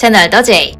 채널 더 J.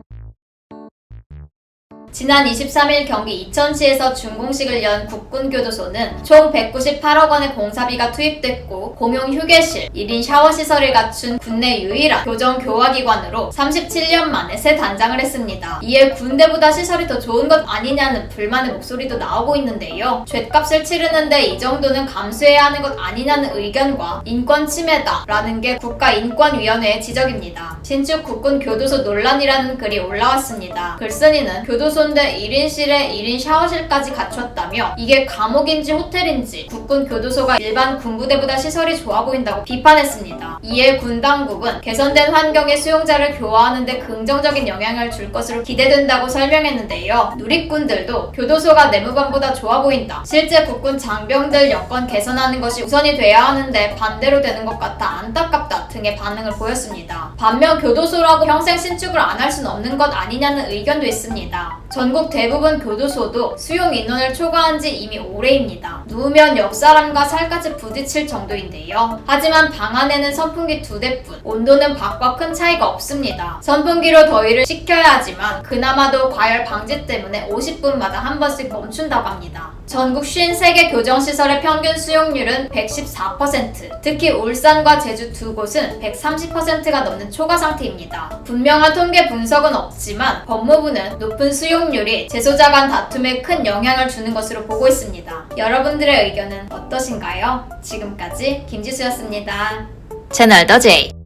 지난 23일 경기 이천시에서 준공식을 연 국군교도소는 총 198억 원의 공사비가 투입됐고 공용 휴게실, 1인 샤워 시설을 갖춘 국내 유일한 교정 교화기관으로 37년 만에 새 단장을 했습니다. 이에 군대보다 시설이 더 좋은 것 아니냐는 불만의 목소리도 나오고 있는데요. 죗값을 치르는데 이 정도는 감수해야 하는 것 아니냐는 의견과 인권 침해다라는 게 국가인권위원회의 지적입니다. 신축 국군 교도소 논란이라는 글이 올라왔습니다. 글쓴이는 교도소 인데 1인실에 1인 샤워실까지 갖췄다며 이게 감옥인지 호텔인지 국군 교도소가 일반 군부대보다 시설이 좋아 보인다고 비판했습니다. 이에 군 당국은 개선된 환경의 수용자를 교화하는데 긍정적인 영향을 줄 것으로 기대된다고 설명했는데요. 누리꾼들도 교도소가 내무반보다 좋아 보인다. 실제 국군 장병들 여건 개선하는 것이 우선이 돼야 하는데 반대로 되는 것 같아 안타깝다 등의 반응을 보였습니다. 반면 교도소라고 평생 신축을 안할 수는 없는 것 아니냐는 의견도 있습니다. 전국 대부분 교도소도 수용 인원을 초과한 지 이미 오래입니다. 누우면 옆 사람과 살까지 부딪힐 정도인데요. 하지만 방 안에는 선풍기 두 대뿐, 온도는 밖과 큰 차이가 없습니다. 선풍기로 더위를 식혀야 하지만 그나마도 과열 방지 때문에 50분마다 한 번씩 멈춘다고 합니다. 전국 53개 교정시설의 평균 수용률은 114%, 특히 울산과 제주 두 곳은 130%가 넘는 초과 상태입니다. 분명한 통계 분석은 없지만 법무부는 높은 수용 률이 재소자 간 다툼에 큰 영향을 주는 것으로 보고 있습니다. 여러분들의 의견은 어떠신가요? 지금까지 김지수였습니다. 채널 더 J.